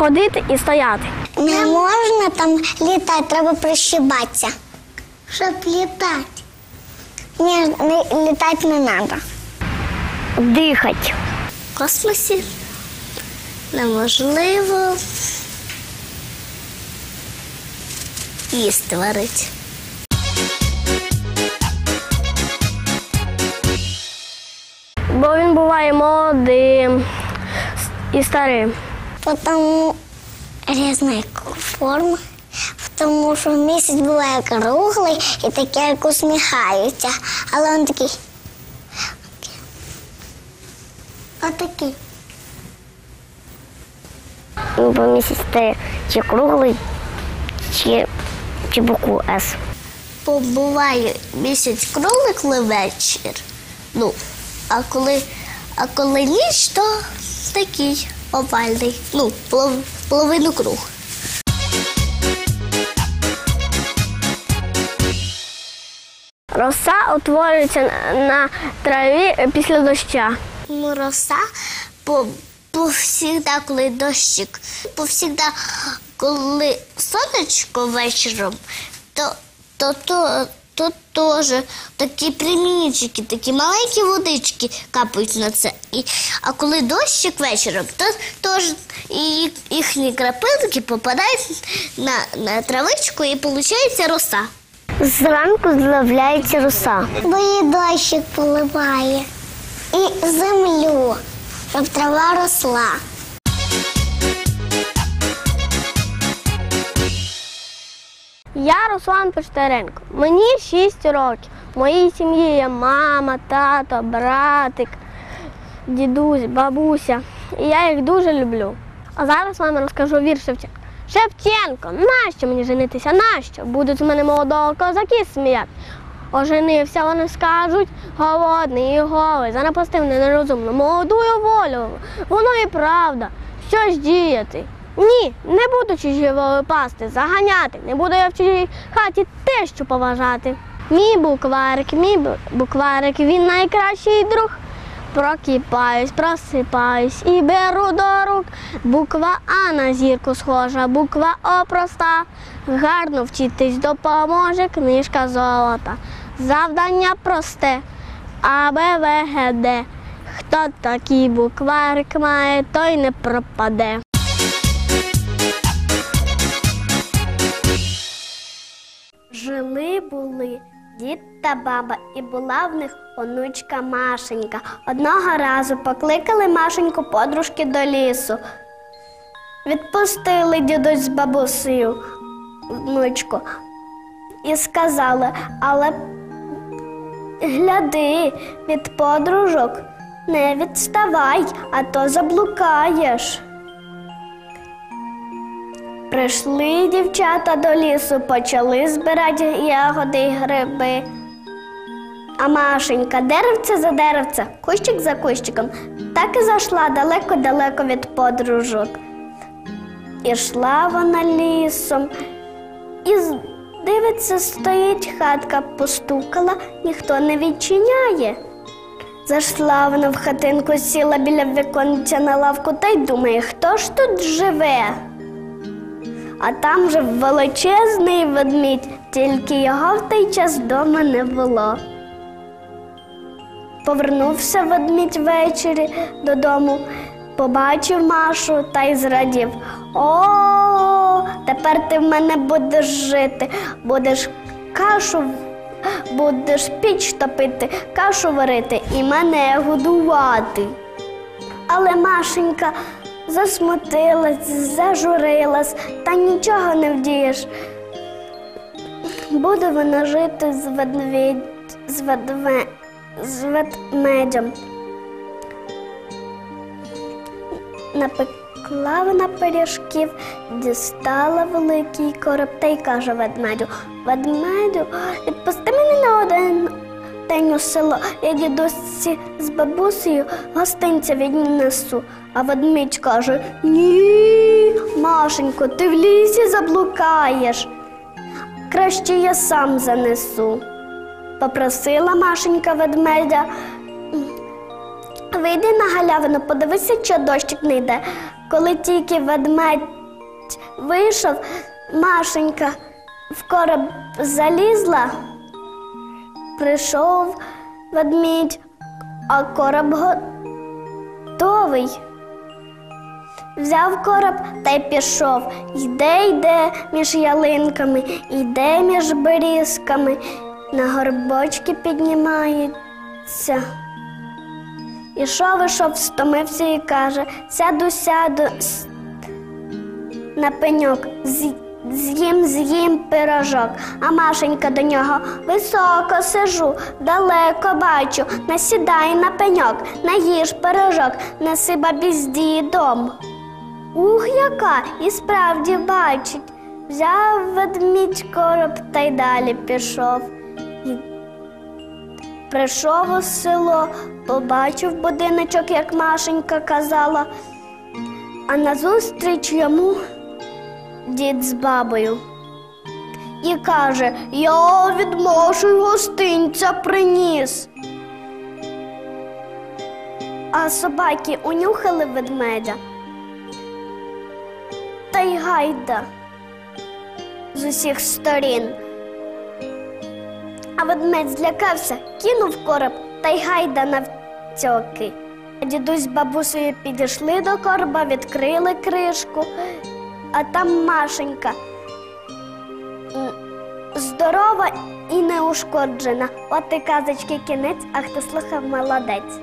ходити і стояти. Не можна там літати, треба прищибатися. Щоб літати. Ні, не, літати не треба. Дихати. В космосі неможливо їсти варити. Бо він буває молодим і старим. Потому різна форма. Тому що місяць буває круглий і такий, як усміхаються. Але він такий. Отакий. Ну, бо місяць стає чи круглий, чи, чи букву С. Бо буває місяць круглий, коли вечір. Ну, а коли, а коли ніч, то такий овальний. Ну, полов- половину круг. Роса утворюється на, на траві після доща. Ну, роса по, повсігда, коли дощик, повсігда, коли сонечко вечором, то то, то, то теж такі примінчики, такі маленькі водички капають на це. І, а коли дощик вечором, то теж і їхні крапинки попадають на, на травичку і виходить роса. Зранку з'являється роса. Бо її дощик поливає. І землю, щоб трава росла. Я Руслан Печтеренко. Мені 6 років. В моїй сім'ї є мама, тато, братик, дідусь, бабуся. І я їх дуже люблю. А зараз вам розкажу вірш Шевченка. Шевченко, нащо мені женитися? Нащо? Будуть з мене молодого козаки сміяти. Оженився, вони скажуть, голодний і голий, занапастив нерозумно, молодую волю. Воно і правда. Що ж діяти? Ні, не буду чужі воли пасти, заганяти. Не буду я в чужій хаті те, що поважати. Мій букварик, мій букварик, він найкращий друг. Прокіпаюсь, просипаюсь і беру до рук. Буква А на зірку схожа, буква О проста. Гарно вчитись допоможе книжка золота. Завдання просте. А, Б, В, Г, Д. Хто такий букварик має, той не пропаде. Жили були дід та баба, і була в них онучка Машенька. Одного разу покликали Машеньку подружки до лісу. Відпустили дідусь з бабусею внучку і сказали, але гляди від подружок, не відставай, а то заблукаєш. Прийшли дівчата до лісу, почали збирати ягоди й гриби. А Машенька деревце за деревце, кущик за кущиком, так і зайшла далеко-далеко від подружок. Ішла вона лісом і дивиться, стоїть хатка, постукала, ніхто не відчиняє. Зайшла вона в хатинку, сіла біля віконця на лавку та й думає, хто ж тут живе? А там же величезний ведмідь, тільки його в той час вдома не було. Повернувся ведмідь ввечері додому, побачив Машу та й зрадів. О, тепер ти в мене будеш жити, будеш кашу, будеш піч топити, кашу варити і мене годувати. Але Машенька засмутилась, зажурилась, та нічого не вдієш. Буде вона жити з ведмедь, з ведме, з ведмедем. Напекла вона пиріжків, дістала великий короб та й каже ведмедю, ведмедю, відпусти мене на один день у село. Я дідусі з бабусею гостинця віднесу. А ведмідь каже: Ні, Машенько, ти в лісі заблукаєш. Краще я сам занесу. Попросила Машенька ведмедя. Вийди на галявину, подивися, чи дощик не йде. Коли тільки ведмедь вийшов, Машенька в короб залізла, прийшов ведмідь, а короб готовий. Взяв короб та й пішов. Йде, йде між ялинками, йде між берізками, на горбочки піднімається. Ішов, ішов, стомився і каже, сяду, сяду на пеньок, з'їм, з'їм пирожок. А Машенька до нього високо сижу, далеко бачу, насідай на пеньок, наїж пирожок, неси бабі з дідом. Ух, яка і справді бачить. Взяв ведмідь короб та й далі пішов. І Прийшов у село, побачив будиночок, як Машенька казала, а назустріч йому дід з бабою. І каже, я від Маші гостинця приніс. А собаки унюхали ведмедя. Та й гайда з усіх сторін. А ведмедь злякався, кинув короб та й гайда навтьоки. Дідусь з бабусею підійшли до короба, відкрили кришку, а там Машенька. Здорова і неушкоджена. От і казочки кінець, а хто слухав молодець.